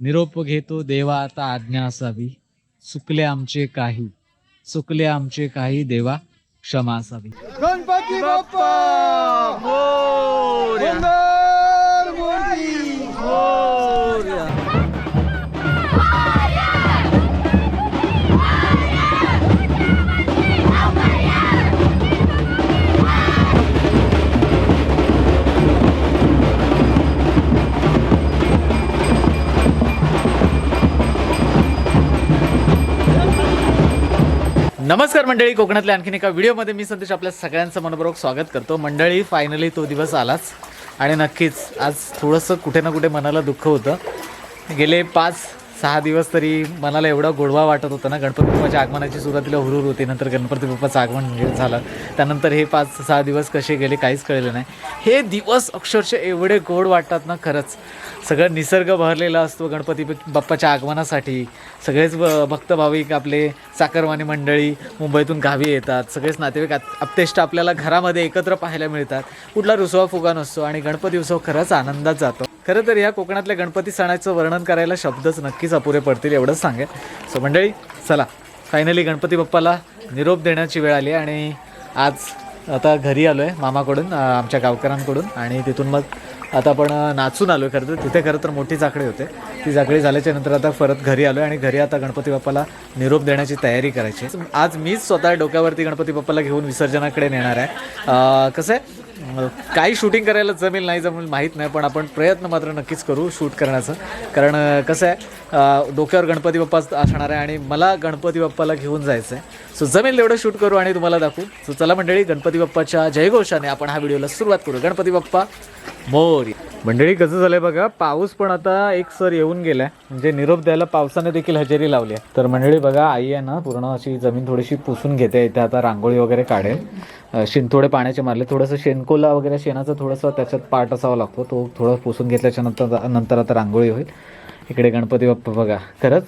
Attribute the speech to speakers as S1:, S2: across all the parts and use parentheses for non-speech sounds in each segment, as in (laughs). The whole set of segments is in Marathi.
S1: निरोप घेतो देवा आता आज्ञा असावी. चुकले आमचे काही चुकले आमचे काही देवा क्षमा असावी.
S2: गणपती बाप्पा!
S1: नमस्कार मंडळी कोकणातल्या आणखीन एका व्हिडिओमध्ये मी संतोष आपल्या सगळ्यांचं मनपूर्वक स्वागत करतो. मंडळी फायनली तो दिवस आलाच. आणि नक्कीच आज थोडंसं कुठे ना कुठे मनाला दुःख होतं. गेले पाच सहा दिवस तरी मनाला एवढा गोडवा वाटत होता ना. गणपती बाप्पाच्या आगमनाची सुरुवातीला हुरूर होती. नंतर गणपती बाप्पाचं आगमन म्हणजे झालं. त्यानंतर हे पाच सहा दिवस कसे गेले काहीच कळलं नाही. हे दिवस अक्षरशः एवढे गोड वाटतात ना खरंच. सगळं निसर्ग बहरलेला असतो गणपती बाप्पाच्या आगमनासाठी. सगळेच भक्तभाविक भक्त भाविक आपले साकरवाणी मंडळी मुंबईतून गावी येतात. सगळेच नातेवाईक अप्तेष्ट आपल्याला घरामध्ये एकत्र पाहायला मिळतात. कुठला रुसवा फुगा नसतो आणि गणपती उत्सव खरंच आनंदात जातो. खरं तर या कोकणातल्या गणपती सणाचं वर्णन करायला शब्दच नक्कीच अपुरे पडतील एवढंच सांगेल सो मंडळी चला. फायनली गणपती बाप्पाला निरोप देण्याची वेळ आली आणि आज आता घरी आलो आहे मामाकडून आमच्या गावकऱ्यांकडून आणि तिथून मग आता आपण नाचून आलो आहे खरं तर. तिथे खरं तर मोठी जाकडी होते. ती जाकडी झाल्याच्यानंतर आता परत घरी आलो आहे आणि घरी आता गणपती बाप्पाला निरोप देण्याची तयारी करायची आहे. आज मीच स्वतः डोक्यावरती गणपती बाप्पाला घेऊन विसर्जनाकडे नेणार आहे. कसं आहे? काही शूटिंग करायला जमेल नाही जमेल माहीत नाही पण आपण प्रयत्न मात्र नक्कीच करू शूट करण्याचं. कारण कसं आहे डोक्यावर गणपती बाप्पा असणार आहे आणि मला गणपती बाप्पाला घेऊन जायचं आहे सो जमेल तेवढं शूट करू आणि तुम्हाला दाखवू. सो चला मंडळी गणपती बाप्पाच्या जयघोषाने आपण हा व्हिडिओला सुरुवात करू. गणपती बाप्पा मोरी. मंडळी कसं झालंय बघा पाऊस पण आता एक सर येऊन गेलाय. म्हणजे निरोप द्यायला पावसाने देखील हजेरी लावली आहे. तर मंडळी बघा आई आहे ना पूर्ण अशी जमीन थोडीशी पुसून घेते इथे आता रांगोळी वगैरे काढेल. शेण थोडे पाण्याचे मारले. थोडंसं शेणकोला वगैरे शेणाचं थोडंसं त्याच्यात पार्ट असावा लागतो. तो थोडं पुसून घेतल्याच्या नंतर नंतर आता रांगोळी होईल. इकडे गणपती बाप्पा बघा. खरंच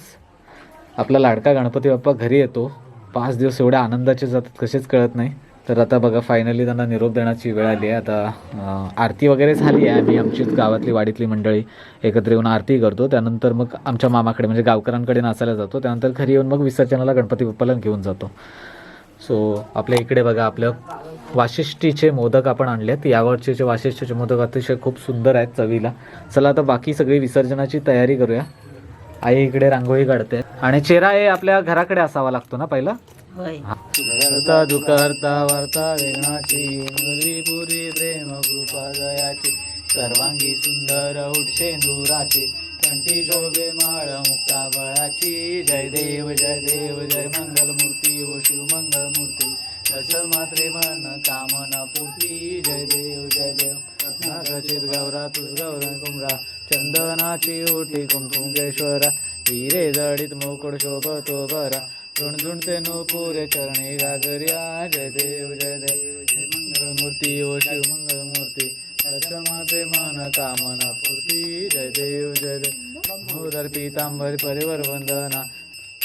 S1: आपला लाडका गणपती बाप्पा घरी येतो. पाच दिवस एवढ्या आनंदाचे जातात कसेच कळत नाही. तर आता बघा फायनली त्यांना निरोप देण्याची वेळ आली आहे. आता आरती वगैरे झाली आहे आम्ही आमचीच गावातली वाडीतली मंडळी एकत्र येऊन आरती करतो. त्यानंतर मग आमच्या मामाकडे म्हणजे गावकऱ्यांकडे नाचायला जातो. त्यानंतर घरी येऊन मग विसर्जनाला गणपती बाप्पाला घेऊन जातो. सो आपल्या इकडे बघा आपलं वाशिष्ठीचे मोदक आपण आणलेत. यावरचे जे वाशिष्ठीचे मोदक अतिशय खूप सुंदर आहेत चवीला. चला आता बाकी सगळी विसर्जनाची तयारी करूया. आई इकडे रांगोळी काढते. आणि चेहरा हे आपल्या घराकडे असावा लागतो ना पहिला? करता दुकर्ता वार्ता वेणाची मुरली पुरी प्रेम कृपा दयाची सर्वांगी सुंदर उठशे दुराची कंठी शोभे माळ मुक्ता बळाची. जय देव जय देव जय मंगल मूर्ती ओ शिव मंगल मूर्ती दशल मात्रे मन कामना पूर्ती. जय देव जय देव रत्नाकचित गौरा तुझ गौरा कुमरा चंदनाची ओटी कुंकुमेश्वरा हिरे जडित मुकुड शोभतो बरा. झुणझुणते नुपुरे चरणी गागर्या जय देव जय देव जय मंगल ओ शिव मंगळमूर्ती दर्शन माते मन कामना पूर्ती. जय देव जय देव. मोदर पीतांबर परिवर वंदना.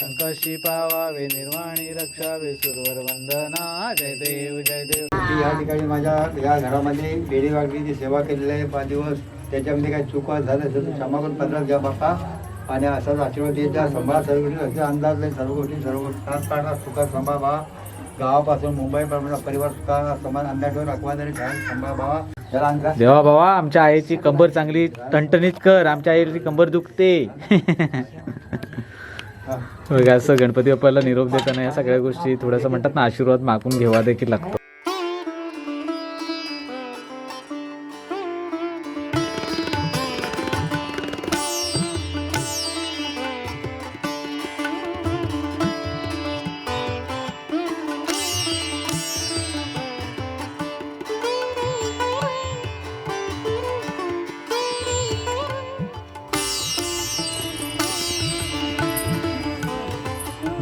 S1: संकशी पावावे निर्वाणी रक्षावे सुरवर वंदना. जय देव जय देव.
S2: या ठिकाणी माझ्या या घरामध्ये बेडी वागलीची सेवा केलेली आहे. पाच दिवस त्याच्यामध्ये काही चुका झाल्या तर क्षमा करून पत्रात द्या बाप्पा. आणि असाच आशीर्वाद देत जा सांभाळा सर्व गोष्टी असे अंदाज नाही सर्व गोष्टी सर्व गोष्टी. सात पाडा सुखा सांभाळा गावापासून मुंबईपर्यंत परिवार सुखा समान अंदाजवर रखवादारी ठेवा सांभाळा भावा. त्याला अंदाज
S1: देवा बाबा आमच्या आईची कंबर चांगली टणटणीत कर आमच्या आईची कंबर दुखते. (laughs) बघा असं गणपती बाप्पाला निरोप देताना या सगळ्या गोष्टी थोडंसं म्हणतात ना आशीर्वाद मागून घ्यावा देखील लागतो.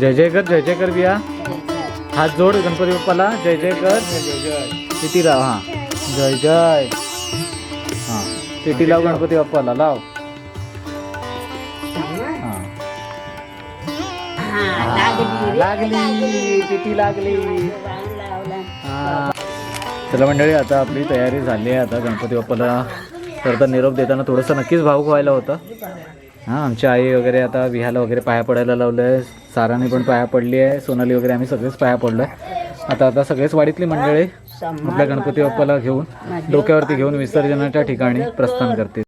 S1: जय जय कर जय जय कर बिया. हात जोड गणपती बाप्पाला. जय जय कर. किती लाव हा. जय जय. हा. किती लाव गणपती बाप्पाला लाव. हा. लागली किती लागली. चला मंडळी आता आपली तयारी झाली आहे. आता गणपती बाप्पाला तर निरोप देताना थोडंसं नक्कीच भाऊक व्हायला होतं. हां आमची आई वगैरे आता विहाला वगैरे पाया पडायला लावलं आहे साराने पण पाया पडली आहे. सोनाली वगैरे आम्ही सगळेच पाया पडलो आहे आता आता सगळेच वाडीतली मंडळी आपल्या गणपती बाप्पाला घेऊन डोक्यावरती घेऊन विसर्जनाच्या ठिकाणी प्रस्थान करते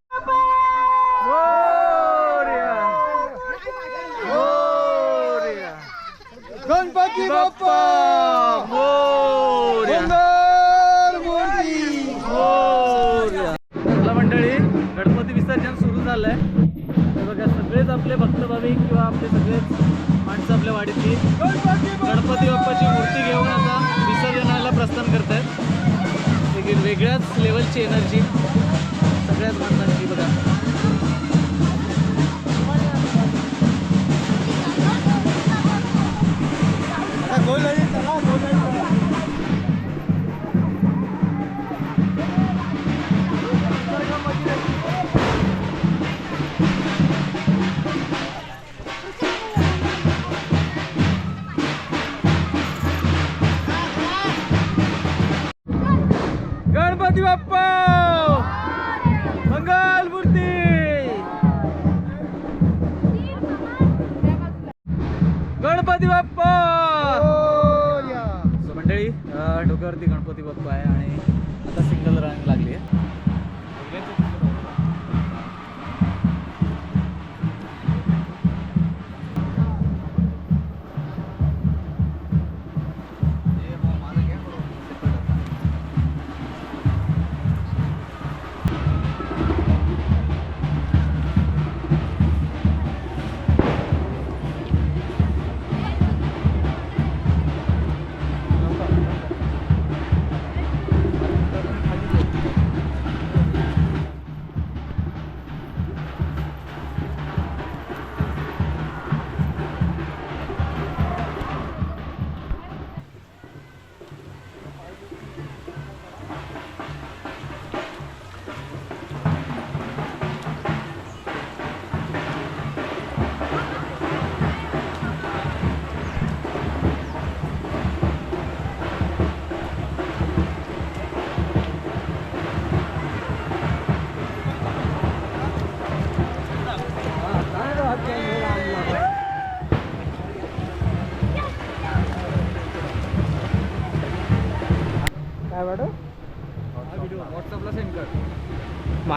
S1: गर्दी गणपती बाप्पा आहे आणि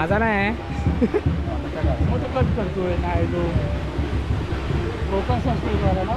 S3: माझा नाही. मग तो कट करतोय नाही तो. कोकण संस्कृतवाला ना.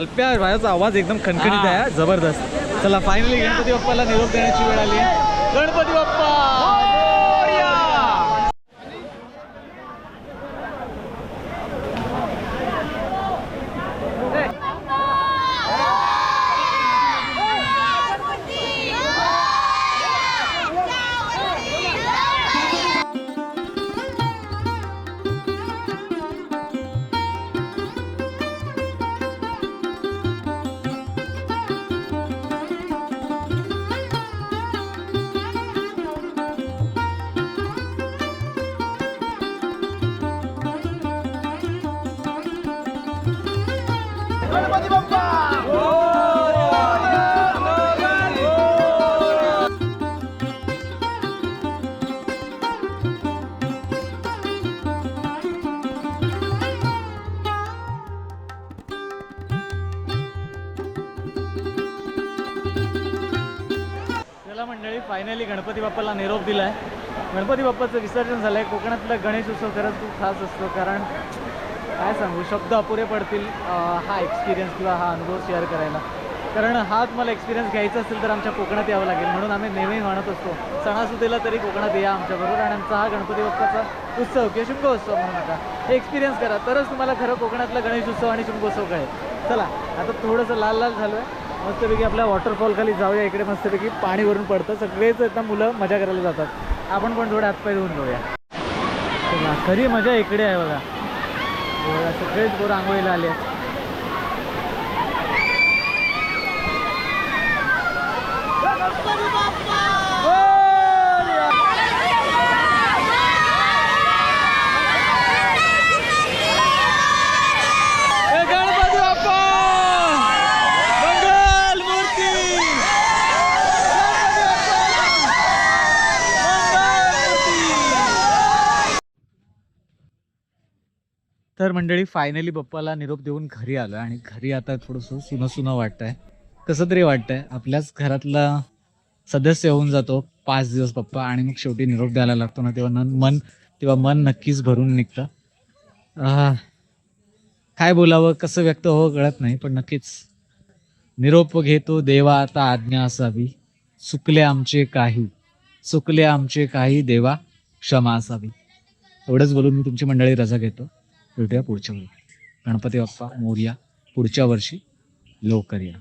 S1: अल्प्या भायाचा आवाज एकदम खणखणीत आहे जबरदस्त. चला फायनली गणपती बाप्पाला निरोप देण्याची वेळ आली. गणपती बाप्पा! फायनली गणपती बाप्पाला निरोप दिलाय. गणपती बाप्पाचं विसर्जन झालं आहे कोकणातला गणेश उत्सव खरंच खूप खास असतो. कारण काय सांगू शब्द अपुरे पडतील हा एक्सपिरियन्स किंवा हा अनुभव शेअर करायला. कारण हा तुम्हाला एक्सपिरियन्स घ्यायचा असेल तर आमच्या कोकणात यावं लागेल. म्हणून आम्ही नेहमी म्हणत असतो सणासुदीला तरी कोकणात या आमच्याबरोबर आणि आमचा हा गणपती बाप्पाचा उत्सव किंवा शुंभोत्सव म्हणू नका हे एक्सपिरियन्स करा. तरच तुम्हाला खरं कोकणातला गणेश उत्सव आणि शुंभोत्सव कळेल. चला आता थोडंसं लाल लाल झालं आहे मस्तपैकी आपल्या वॉटरफॉल खाली जाऊया. इकडे मस्तपैकी पाणी वरून पडतं. सगळेच आता मुलं मजा करायला जातात. आपण पण थोडे हातपाय धुवून जाऊया. खरी मजा इकडे आहे बघा. बघा, सगळेच पोरं आंघोळीला आले आहेत. ए, गणपती बाप्पा मंगल मूर्ती गणपती बाप्पा! मंगल मूर्ती! तर मंडळी फायनली बाप्पाला निरोप देऊन घरी आलो आणि घरी आता थोडंसं सुनं सुनं वाटतंय. कसं तरी वाटतंय आपल्याच घरातला सदस्य होऊन जातो पाच दिवस पप्पा आणि मग शेवटी निरोप द्यायला लागतो ना तेव्हा न- मन तेव्हा मन नक्कीच भरून निघतं. काय बोलावं कसं व्यक्त हो कळत नाही पण नक्कीच निरोप घेतो देवा आता आज्ञा असावी. सुकले आमचे काही सुकले आमचे काही देवा क्षमा असावी. एवढंच बोलून मी तुमची मंडळी रजा घेतो. भेटूया पुढच्या वेळी गणपती बाप्पा मोर्या पुढच्या वर्षी लवकर या